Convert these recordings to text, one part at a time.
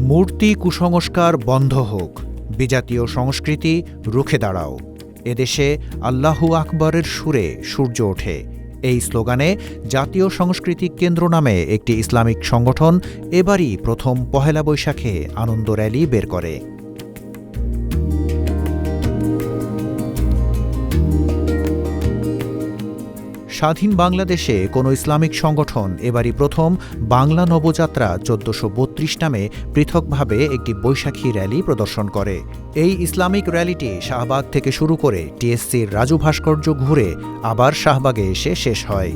মূর্তি কুসংস্কার বন্ধ হোক, বিজাতীয় সংস্কৃতি রুখে দাঁড়াও। এদেশে আল্লাহু আকবরের সুরে সূর্য ওঠে। এই স্লোগানে জাতীয় সাংস্কৃতিক কেন্দ্র নামে একটি ইসলামিক সংগঠন এবারই প্রথম পহেলা বৈশাখে আনন্দ র্যালি বের করে। স্বাধীন বাংলাদেশে কোনো ইসলামিক সংগঠন এবারই প্রথম বাংলা নবযাত্রা চোদ্দশো বত্রিশ নামে পৃথকভাবে একটি বৈশাখী র্যালি প্রদর্শন করে। এই ইসলামিক র্যালিটি শাহবাগ থেকে শুরু করে টিএসসির রাজু ভাস্কর্য ঘুরে আবার শাহবাগে এসে শেষ হয়।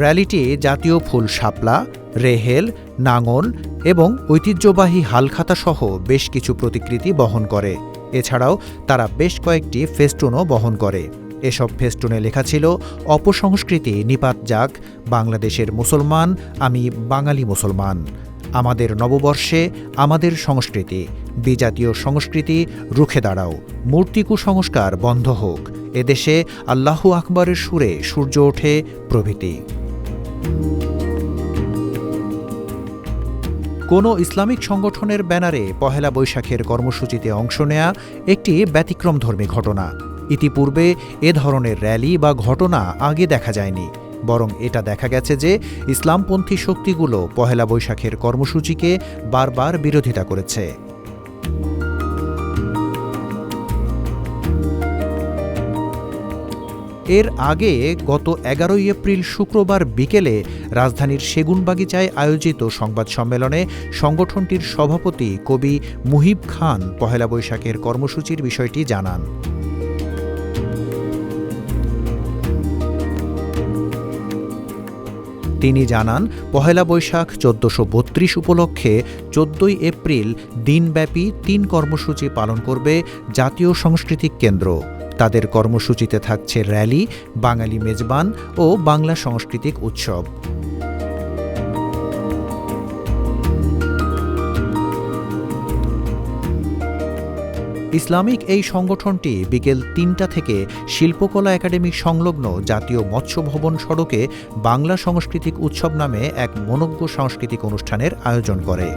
র্যালিটি জাতীয় ফুল শাপলা, রেহেল, নাঙল এবং ঐতিহ্যবাহী হালখাতা সহ বেশ কিছু প্রতিকৃতি বহন করে। এছাড়াও তারা বেশ কয়েকটি ফেস্টুনও বহন করে। এসব ফেস্টুনে লেখা ছিল, অপসংস্কৃতি, নিপাত যাক, বাংলাদেশের মুসলমান, আমি বাঙালি মুসলমান। আমাদের নববর্ষে আমাদের সংস্কৃতি, বিজাতীয় সংস্কৃতি, রুখে দাঁড়াও। মূর্তি কুসংস্কার বন্ধ হোক। এদেশে আল্লাহু আকবরের সুরে সূর্য ওঠে প্রভৃতি। কোনো ইসলামিক সংগঠনের ব্যানারে পহেলা বৈশাখের কর্মসূচিতে অংশ নেয়া একটি ব্যতিক্রমধর্মী ঘটনা। ইতিপূর্বে এ ধরনের র্যালি বা ঘটনা আগে দেখা যায়নি, বরং এটা দেখা গেছে যে ইসলামপন্থী শক্তিগুলো পহেলা বৈশাখের কর্মসূচিকে বারবার বিরোধিতা করেছে। এর আগে গত এগারোই এপ্রিল শুক্রবার বিকেলে রাজধানীর সেগুনবাগিচায় আয়োজিত সংবাদ সম্মেলনে সংগঠনটির সভাপতি কবি মুহিব খান পহেলা বৈশাখের কর্মসূচির বিষয়টি জানান। তিনি জানান, পহেলা বৈশাখ চোদ্দশো বত্রিশ উপলক্ষে চোদ্দই এপ্রিল দিনব্যাপী তিন কর্মসূচি পালন করবে জাতীয় সাংস্কৃতিক কেন্দ্র। তাদের কর্মসূচিতে থাকছে র্যালি, বাঙালি মেজবান ও বাংলা সাংস্কৃতিক উৎসব। ইসলামিক এই সংগঠনটি বিকেল তিনটা থেকে শিল্পকলা একাডেমি সংলগ্ন জাতীয় মৎস্য ভবন সড়কে বাংলা সাংস্কৃতিক উৎসব নামে এক মনজ্ঞ সাংস্কৃতিক অনুষ্ঠানের আয়োজন করে।